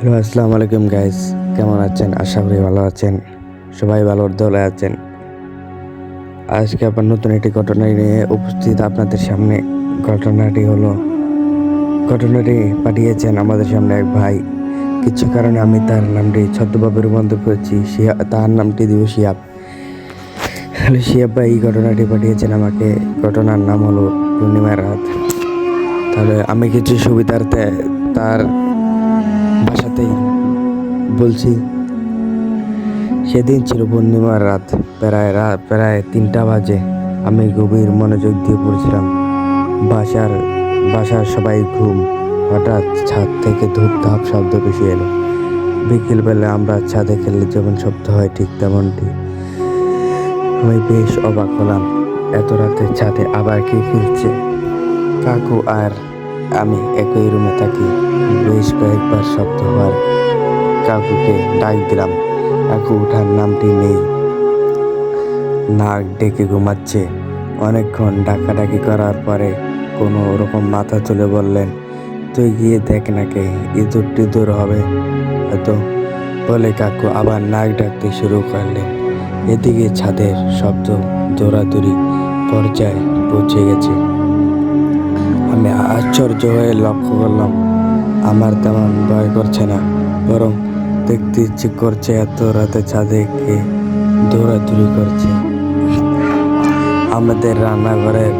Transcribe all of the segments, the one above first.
Hello, আসসালামু আলাইকুম guys কেমন আছেন? আশা করি ভালো আছেন। সবাই ভালোর দলে আছেন। আজকে আবার নতুন একটি ঘটনা নিয়ে উপস্থিত আপনাদের সামনে। ঘটনাটি হলো, ঘটনাটি পাঠিয়েছেন আমাদের সামনে এক ভাই। কিছু কারণে আমি তার নামটি ছদ্মভাবে রূপান্তর করেছি। তার নামটি দিব শিয়াব। হ্যালো শিয়াব ভাই, এই ঘটনাটি পাঠিয়েছেন আমাকে। ঘটনার নাম হলো পূর্ণিমার রাত। তাহলে আমি কিছু সুবিধার্থে তার বলছি, সেদিন ছিল পূর্ণিমার রাত, প্রায় রাত প্রায় তিনটা বাজে। আমি গভীর মনোযোগ দিয়ে পড়ছিলাম। বাসার বাসার সবাই ঘুম। হঠাৎ ছাদ থেকে ধূপ ধাপ শব্দ বেশি এলো। বিকেলবেলা আমরা ছাদে খেললে যেমন শব্দ হয়, ঠিক তেমনটি। আমি বেশ অবাক হলাম, এত রাতে ছাদে আবার কে খেলছে? কাকু আর আমি একই রুমে থাকি। বেশ কয়েকবার শব্দ হওয়ার কাকুকে ডাক দিলাম। কাকু, ওঠার নামটি নেই। নাক ডেকে ঘুমাচ্ছে। অনেকক্ষণ ডাকাডাকি করার পরে কোনো রকম মাথা তুলে বললেন, তুই গিয়ে দেখ না কে, ইঁদুর টিঁদুর হবে। হয়তো বলে কাকু আবার নাক ডাকতে শুরু করলেন। এদিকে ছাদের শব্দ দৌড়াদৌড়ি পর্যায়ে পৌঁছে গেছে। আমি আশ্চর্য হয়ে লক্ষ্য করলাম, আমার তেমন ভয় করছে না, বরং দেখতে ইচ্ছে করছে, এত রাতে ছাদে কে দৌড়াদৌড়ি করছে। আমাদের রান্নাঘরের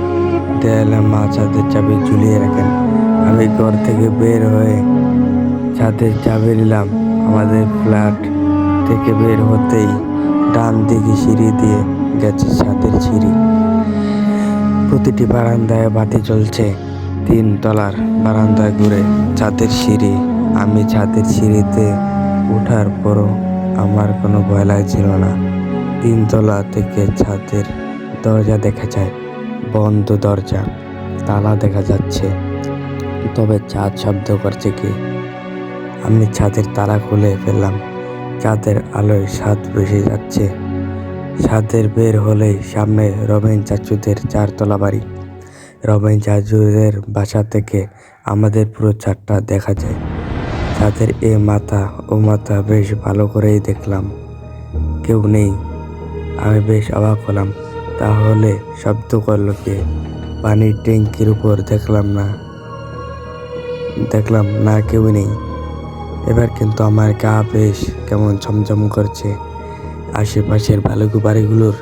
দেয়ালে মা ছাদের চাবি ঝুলিয়ে রাখেন। আমি ঘর থেকে বের হয়ে ছাদের চাবি নিলাম। আমাদের ফ্ল্যাট থেকে বের হতেই ডান দিকে সিঁড়ি দিয়ে গেছে ছাদের সিঁড়ি। প্রতিটি বারান্দায় বাতি জ্বলছে। তিন তলার বারান্দায় ঘুরে ছাদের সিঁড়ি। আমি ছাদের সিঁড়িতে ওঠার পরও আমার কোনো ভয় লাগছিল না। তিনতলা থেকে ছাদের দরজা দেখা যায়, বন্ধ দরজা, তালা দেখা যাচ্ছে। তবে ছাদ শব্দ করছে কি? আমি ছাদের তালা খুলে ফেললাম। চাঁদের আলোয় ছাদ ভেসে যাচ্ছে। ছাদের বের হলেই সামনে রমেন চাচুদের চারতলা বাড়ি। রমেন চাচুদের বাসা থেকে আমাদের পুরো ছাদটা দেখা যায়। ছাদের এ মাথা ও মাথা বেশ ভালো করেই দেখলাম। কেউ নেই। আমি বেশ অবাক হলাম। তাহলে শব্দ করল কে? পানির ট্যাঙ্কির উপর দেখলাম না। দেখলাম না, কেউ নেই। এবার কিন্তু আমার গা বেশ কেমন ছমছম করছে। আশেপাশের ভালুকু বাড়িগুলোর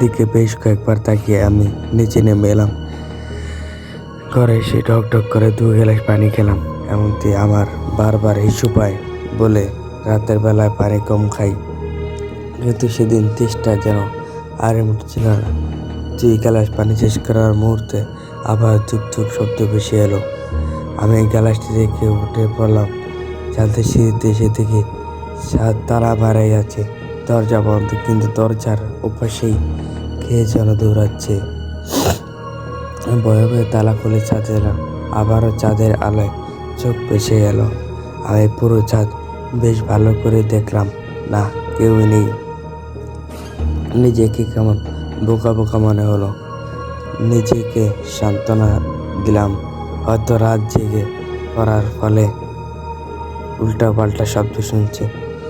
দিকে বেশ কয়েকবার তাকিয়ে আমি নিচে নেমে এলাম। ঘরে এসে ঢক ঢক করে দু গ্লাস পানি খেলাম। এমনকি আমার বারবার হিসু পায় বলে রাতের বেলায় পানি কম খাই। কিন্তু সেদিন তেষ্টা যেন আর উঠছিল না। দুই গ্লাস পানি শেষ করার মুহূর্তে আবার ধূপ ধূপ শব্দ ভেসে এলো। আমি এই গ্লাসটি রেখে উঠে পড়লাম। ছাদের সিঁড়িতে এসে দেখি ছাদ তালা মারাই আছে। দরজা বন্ধ, কিন্তু দরজার ওপাশেই কে যেন দৌড়াচ্ছে। ভয়ে ভয়ে তালা খুলে ছাদে এলাম আবারও চাঁদের আলোয় চোখ ভেসে গেল আমি পুরো ছাদ বেশ ভালো করে দেখলাম। না, কেউ নেই। নিজেকে কেমন বোকা বোকা মনে হলো। নিজেকে সান্ত্বনা দিলাম। হয়তো রাত জেগে করার ফলে উল্টা পাল্টা শব্দ শুনছি।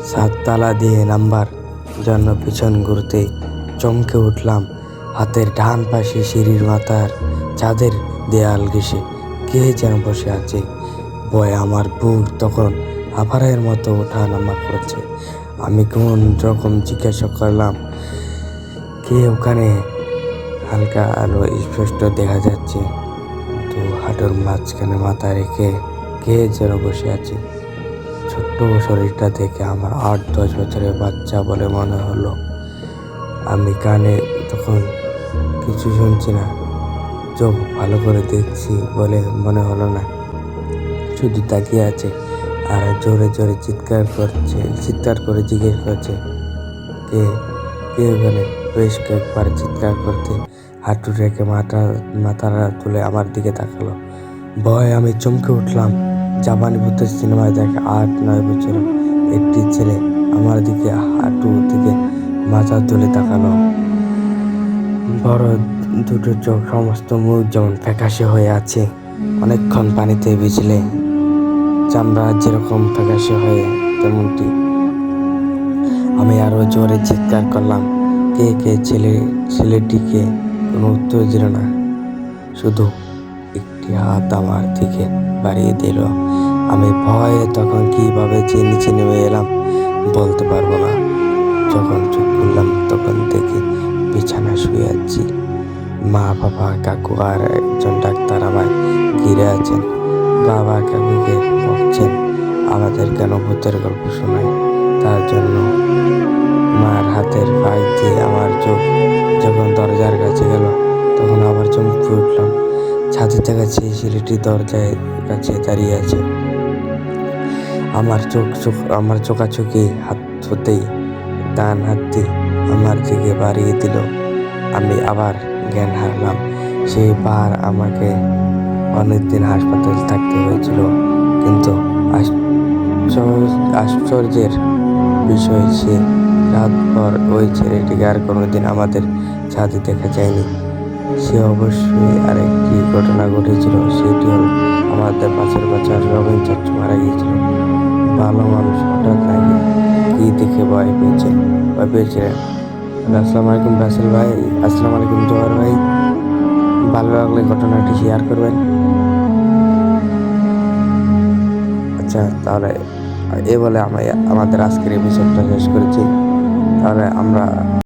সাত তালা দিয়ে নাম্বার জন্য পিছন ঘুরতে চমকে উঠলাম। হাতের ডান পাশে সিঁড়ির মাথার চাঁদের দেয়াল ঘেসে কে যেন বসে আছে? বয় আমার বুক তখন আভারের মতো ওঠা নামা করছে। আমি কোন রকম জিজ্ঞাসা করলাম, কে ওখানে? হালকা আলো স্পষ্ট দেখা যাচ্ছে। তো হাঁটুর মাঝখানে মাথা রেখে কে যেন বসে আছে। ছোট্ট শরীরটা দেখে আমার আট, দশ বছরের বাচ্চা বলে মনে হলো। আমি কানে তখন কিছু শুনছি না। চোখ ভালো করে দেখছি বলে মনে হলো না। শুধু তাকিয়ে আছে আর জোরে জোরে চিৎকার করছে, চিৎকার করে জিজ্ঞেস করছে, কে? কে ওখানে বেশ কয়েকবার চিৎকার করতে হাঁটু রেখে মাথা মাথাটা তুলে আমার দিকে তাকালো। ভয় আমি চমকে উঠলাম। জাপানি ভূতের সিনেমায় দেখে আট, নয় বছর একটি ছেলে আমার দিকে হাঁটু থেকে মাথা তুলে তাকালো। বড় দুটো চোখ সমস্ত মুখ যেমন ফ্যাকাশে হয়ে আছে, অনেকক্ষণ পানিতে ভিজলে চামড়া যেরকম ফ্যাকাশে হয়ে, তেমনটি। আমি আরও জোরে চিৎকার করলাম, কে কে ছেলে, ছেলেটিকে কোনো উত্তর দিল না। শুধু একটি হাত আমার দিকে বাড়িয়ে দিল। আমি ভয়ে তখন কীভাবে যে নিচে নেমে এলাম বলতে পারব না। যখন চোখ খুললাম, তখন দেখি বিছানা শুয়ে আছি। মা, বাবা, কাকু আর একজন ডাক্তার আমায় ঘিরে আছেন। বাবা কাকুকে বকছেন। আমাদের কেন ভূতের গল্প শোনায়? তার জন্য মার হাতের ফাঁক দিয়ে আমার চোখ যখন দরজার কাছে গেল, তখন আবার চমকে উঠলাম। ছাদে থেকে সেই ছেলেটি দরজায় কাছে দাঁড়িয়ে আছে। আমার চোখ চোখ আমার চোখাচোখি হাত হতেই ডান হাতটি আমার দিকে বাড়িয়ে দিল। আমি আবার জ্ঞান হারলাম। সেই বার আমাকে অনেকদিন হাসপাতালে থাকতে হয়েছিল। কিন্তু আশ্চর্য- আশ্চর্যের বিষয় সে রাতভর ওই ছেলেটিকে আর কোনোদিন আমাদের ছাদে দেখা যায়নি। সে অবশ্যই আরেকটি ঘটনা ঘটেছিল, সেটি হল আমাদের পাশের বাচ্চার রবিন চাচ্চু মারা গিয়েছিল। ভালো মানুষ, হঠাৎ নাকি কি দেখে ভয় পেয়েছে? ভয় পেয়েছিলেন আসসালামু আলাইকুম রাসেল ভাই, আসসালামু আলাইকুম জোয়ার ভাই। লাগলে ঘটনাটি শেয়ার করবেন। আচ্ছা তাহলে এ বলে আমি আমাদের আজকের এপিসোডটা শেষ করেছি। তাহলে আমরা